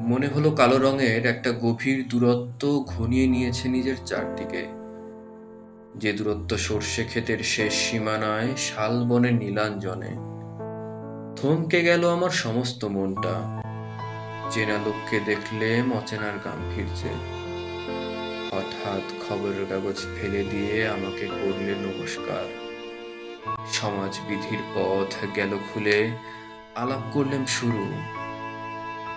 মনে হলো কালো রঙের একটা গভীর দূরত্ব ঘনিয়ে নিয়েছে নিজের চারদিকে। যে দূরত্ব সর্ষে ক্ষেতের শেষ সীমানায় শালবনের নীলাঞ্জনে। থমকে গেল আমার সমস্ত মনটা। চেনা লোককে দেখলে অচেনার ফিরছে হঠাৎ খবরের কাগজ ফেলে দিয়ে আমাকে করলে নমস্কার। সমাজ বিধির পথ গেল খুলে। আলাপ করলেন শুরু।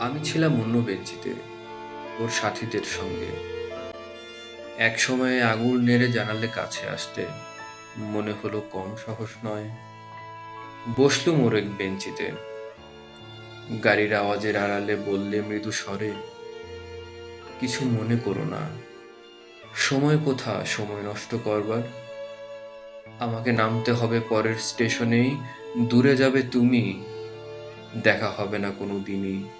আমি ছিলাম অন্য বেঞ্চিতে ওর সাথীদের সঙ্গে। এক সময়ে আঙুল নেড়ে জানালে কাছে আসতে মনে হলো কম সাহস নয়। বসলুম ওর এক বেঞ্চিতে। গাড়ির আওয়াজের আড়ালে বললে, মৃদু স্বরে, কিছু মনে করো না। সময় কোথা সময় নষ্ট করবার। আমাকে নামতে হবে পরের স্টেশনেই। দূরে যাবে তুমি। দেখা হবে না কোনো দিনই।